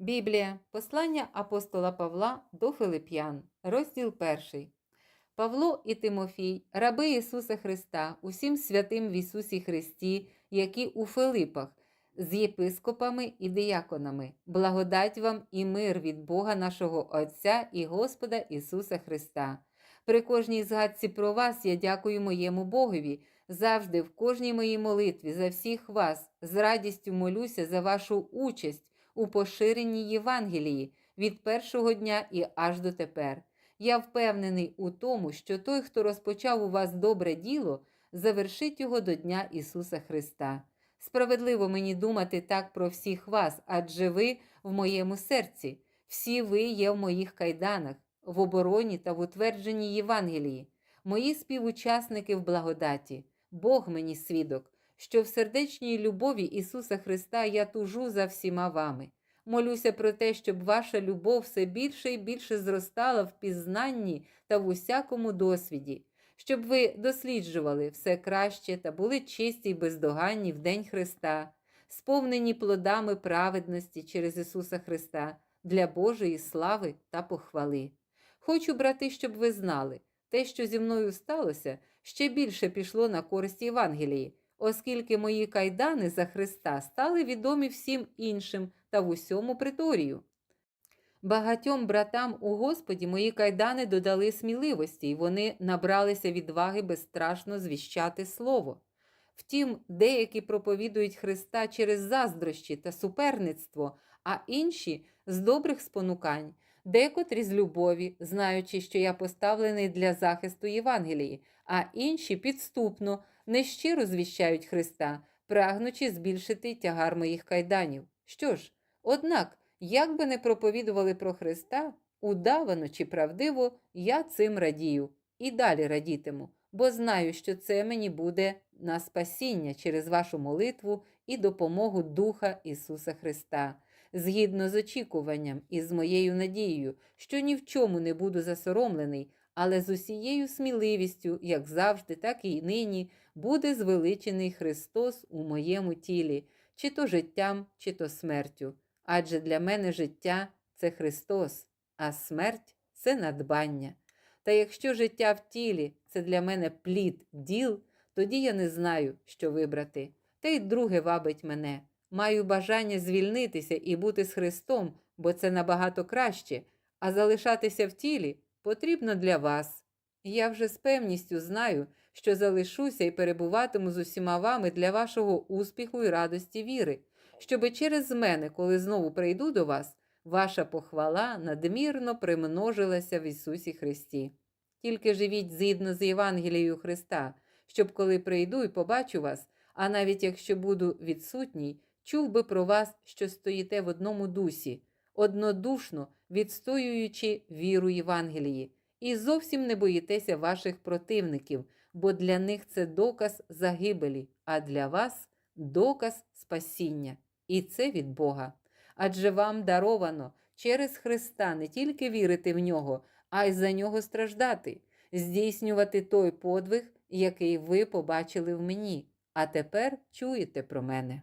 Біблія, послання апостола Павла до Филип'ян, розділ 1. Павло і Тимофій, раби Ісуса Христа, усім святим в Ісусі Христі, які у Филипах, з єпископами і дияконами, благодать вам і мир від Бога нашого Отця і Господа Ісуса Христа. При кожній згадці про вас я дякую моєму Богові, завжди в кожній моїй молитві за всіх вас, з радістю молюся за вашу участь у поширенні Євангелії від першого дня і аж до тепер. Я впевнений у тому, що той, хто розпочав у вас добре діло, завершить його до Дня Ісуса Христа. Справедливо мені думати так про всіх вас, адже ви в моєму серці, всі ви є в моїх кайданах, в обороні та в утвердженні Євангелії, мої співучасники в благодаті, Бог мені свідок, що в сердечній любові Ісуса Христа я тужу за всіма вами. Молюся про те, щоб ваша любов все більше і більше зростала в пізнанні та в усякому досвіді, щоб ви досліджували все краще та були чисті й бездоганні в День Христа, сповнені плодами праведності через Ісуса Христа для Божої слави та похвали. Хочу, брати, щоб ви знали, те, що зі мною сталося, ще більше пішло на користь Євангелії, оскільки мої кайдани за Христа стали відомі всім іншим та в усьому приторію. Багатьом братам у Господі мої кайдани додали сміливості, і вони набралися відваги безстрашно звіщати слово. Втім, деякі проповідують Христа через заздрощі та суперництво, а інші з добрих спонукань, декотрі з любові, знаючи, що я поставлений для захисту Євангелії, а інші підступно, нещиро звіщають Христа, прагнучи збільшити тягар моїх кайданів. Що ж, однак, як би не проповідували про Христа, удавано чи правдиво, я цим радію і далі радітиму, бо знаю, що це мені буде на спасіння через вашу молитву і допомогу Духа Ісуса Христа, згідно з очікуванням і з моєю надією, що ні в чому не буду засоромлений, але з усією сміливістю, як завжди, так і нині, буде звеличений Христос у моєму тілі, чи то життям, чи то смертю. Адже для мене життя це Христос, а смерть це надбання. Та якщо життя в тілі це для мене плід діл, тоді я не знаю, що вибрати. Та й друге вабить мене. Маю бажання звільнитися і бути з Христом, бо це набагато краще, а залишатися в тілі потрібно для вас. Я вже з певністю знаю, що залишуся і перебуватиму з усіма вами для вашого успіху і радості віри, щоби через мене, коли знову прийду до вас, ваша похвала надмірно примножилася в Ісусі Христі. Тільки живіть згідно з Євангелією Христа, щоб коли прийду і побачу вас, а навіть якщо буду відсутній, чув би про вас, що стоїте в одному дусі, однодушно відстоюючи віру Євангелії, і зовсім не боїтеся ваших противників, бо для них це доказ загибелі, а для вас доказ спасіння. І це від Бога. Адже вам даровано через Христа не тільки вірити в нього, а й за нього страждати, здійснювати той подвиг, який ви побачили в мені, а тепер чуєте про мене.